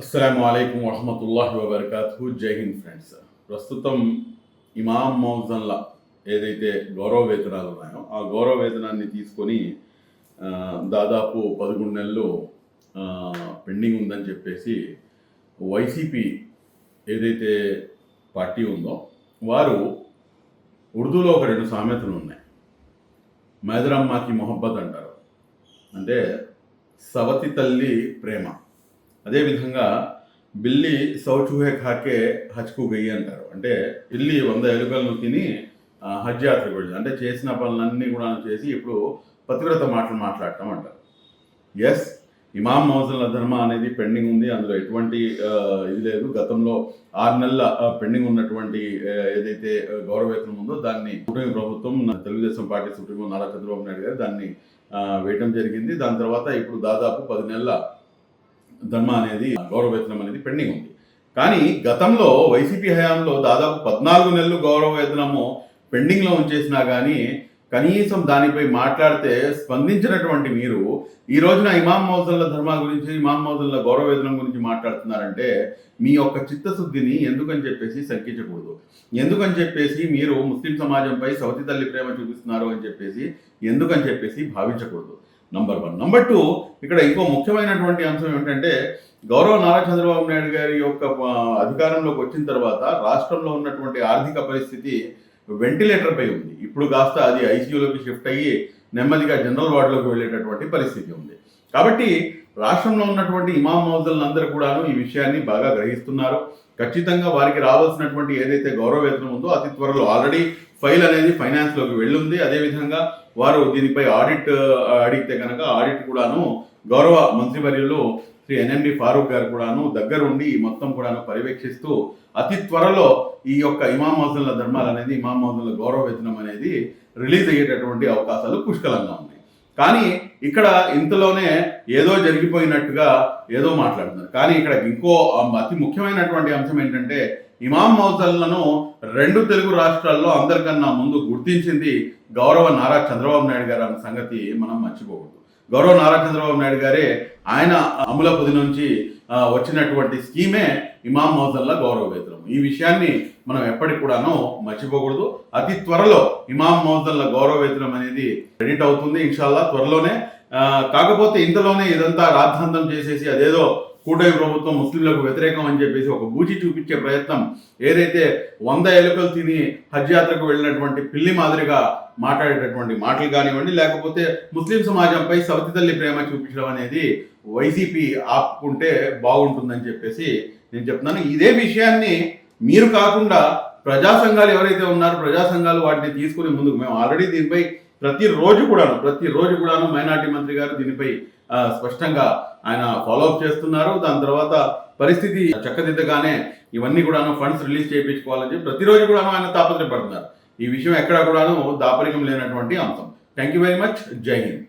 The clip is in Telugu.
అస్సలం అయికం వరహమతుల్లాహి వబర్కాతు జై హింద్ ఫ్రెండ్స్. ప్రస్తుతం ఇమాం మౌజన్ల ఏదైతే గౌరవ వేతనాలు ఉన్నాయో ఆ గౌరవ వేతనాన్ని తీసుకొని దాదాపు పదకొండు నెలలు పెండింగ్ ఉందని చెప్పేసి వైసీపీ ఏదైతే పార్టీ ఉందో వారు ఉర్దూలో ఒక రెండు సామెతలు ఉన్నాయి. మైదరమ్మాకి మొహబ్బత్ అంటారు. అంటే సవతి తల్లి ప్రేమ. అదేవిధంగా బిల్లి సౌచూహే ఖాకే హజ్కు గయ్యి అంటారు. అంటే బిల్లి వంద ఎలుకలను తిని హజ్ యాత్రకు వెళ్ళింది అంటే చేసిన పనులన్నీ కూడా చేసి ఇప్పుడు పతివ్రత మాటలు మాట్లాడటం అంటారు. ఎస్ ఇమాం మౌజుల ధర్మ అనేది పెండింగ్ ఉంది. అందులో ఎటువంటి ఇది లేదు. గతంలో ఆరు నెలల పెండింగ్ ఉన్నటువంటి ఏదైతే ఆ, గౌరవవేతనం ఉందో దాన్ని కూటమి ప్రభుత్వం తెలుగుదేశం పార్టీ సుప్రీమో నారా చంద్రబాబు నాయుడు గారు దాన్ని వేయటం జరిగింది. దాని తర్వాత ఇప్పుడు దాదాపు పది నెలల ధర్మ అనేది గౌరవవేతనం అనేది పెండింగ్ ఉంది. కానీ గతంలో వైసీపీ హయాంలో దాదాపు పద్నాలుగు నెలలు గౌరవవేతనము పెండింగ్లో ఉంచేసినా కానీ కనీసం దానిపై మాట్లాడితే స్పందించినటువంటి మీరు ఈ రోజున ఇమాం మౌజన్ల ధర్మ గురించి ఇమాం మౌజన్ల గౌరవవేతనం గురించి మాట్లాడుతున్నారంటే మీ యొక్క చిత్తశుద్ధిని ఎందుకని చెప్పేసి శంకించకూడదు. ఎందుకని చెప్పేసి మీరు ముస్లిం సమాజంపై సవతి తల్లి ప్రేమ చూపిస్తున్నారు అని చెప్పేసి ఎందుకని చెప్పేసి భావించకూడదు. నంబర్ వన్ నంబర్ టూ ఇక్కడ ఇంకో ముఖ్యమైనటువంటి అంశం ఏమిటంటే గౌరవ నారా చంద్రబాబు నాయుడు గారి యొక్క అధికారంలోకి వచ్చిన తర్వాత రాష్ట్రంలో ఉన్నటువంటి ఆర్థిక పరిస్థితి వెంటిలేటర్ పై ఉంది. ఇప్పుడు కాస్త అది ఐసీయూలోకి షిఫ్ట్ అయ్యి నెమ్మదిగా జనరల్ వార్డులోకి వెళ్ళేటటువంటి పరిస్థితి ఉంది. కాబట్టి రాష్ట్రంలో ఉన్నటువంటి ఇమాం మౌజులందరూ కూడాను ఈ విషయాన్ని బాగా గ్రహిస్తున్నారు. ఖచ్చితంగా వారికి రావాల్సినటువంటి ఏదైతే గౌరవ వేతనం ఉందో అతి త్వరలో ఆల్రెడీ ఫైల్ అనేది ఫైనాన్స్లోకి వెళ్ళుంది. అదేవిధంగా వారు దీనిపై ఆడిట్ అడిగితే కనుక ఆడిట్ కూడాను గౌరవ మంత్రివర్యులు శ్రీ ఎన్ఎండి ఫారూక్ గారు కూడాను దగ్గరుండి ఈ మొత్తం కూడాను పర్యవేక్షిస్తూ అతి త్వరలో ఈ యొక్క ఇమాం మౌజుల ధర్మాలు అనేది ఇమాం మౌజుల గౌరవ వేతనం అనేది రిలీజ్ అయ్యేటటువంటి అవకాశాలు పుష్కలంగా ఉన్నాయి. కానీ ఇక్కడ ఇంతలోనే ఏదో జరిగిపోయినట్టుగా ఏదో మాట్లాడుతున్నారు. కానీ ఇక్కడ ఇంకో అతి ముఖ్యమైనటువంటి అంశం ఏంటంటే ఇమాం మౌజల్లను రెండు తెలుగు రాష్ట్రాల్లో అందరికన్నా ముందు గుర్తించింది గౌరవ నారా చంద్రబాబు నాయుడు గారు అన్న సంగతి మనం మర్చిపోకూడదు. గౌరవ నారా చంద్రబాబు నాయుడు గారే ఆయన అమల పొది నుంచి వచ్చినటువంటి స్కీమే ఇమాం మౌజల్లా గౌరవ వేతనం. ఈ విషయాన్ని మనం ఎప్పటికి కూడాను మర్చిపోకూడదు. అతి త్వరలో ఇమాం మౌజల్లా గౌరవ వేతనం అనేది క్రెడిట్ అవుతుంది. ఇన్షాల్లా త్వరలోనే కాకపోతే ఇంతలోనే ఇదంతా రాద్ధాంతం చేసేసి అదేదో కూటమి ప్రభుత్వం ముస్లింలకు వ్యతిరేకం అని చెప్పేసి ఒక బూచి చూపించే ప్రయత్నం ఏదైతే వంద ఎలుకలు తిని హజ్ యాత్రకు వెళ్ళినటువంటి పిల్లి మాదిరిగా మాట్లాడేటటువంటి మాటలు కానివ్వండి లేకపోతే ముస్లిం సమాజంపై సవతి తల్లి ప్రేమ చూపించడం అనేది వైసీపీ ఆపుకుంటే బాగుంటుందని చెప్పేసి నేను చెప్తున్నాను. ఇదే విషయాన్ని మీరు కాకుండా ప్రజా సంఘాలు ఎవరైతే ఉన్నారో ప్రజా సంఘాలు వాటిని తీసుకుని ముందుకు మేము ఆల్రెడీ దీనిపై ప్రతిరోజు కూడాను ప్రతిరోజు కూడాను మైనార్టీ మంత్రి గారు దీనిపై స్పష్టంగా ఆయన ఫాలో అప్ చేస్తున్నారు. దాని తర్వాత పరిస్థితి చక్కదిద్దగానే ఇవన్నీ కూడాను ఫండ్స్ రిలీజ్ చేయించుకోవాలని చెప్పి ప్రతిరోజు కూడాను ఆయన తాపత్రయపడుతున్నారు. ఈ విషయం ఎక్కడ కూడాను దాపరికం లేనటువంటి అంశం. థ్యాంక్ యూ వెరీ మచ్ జై హింద్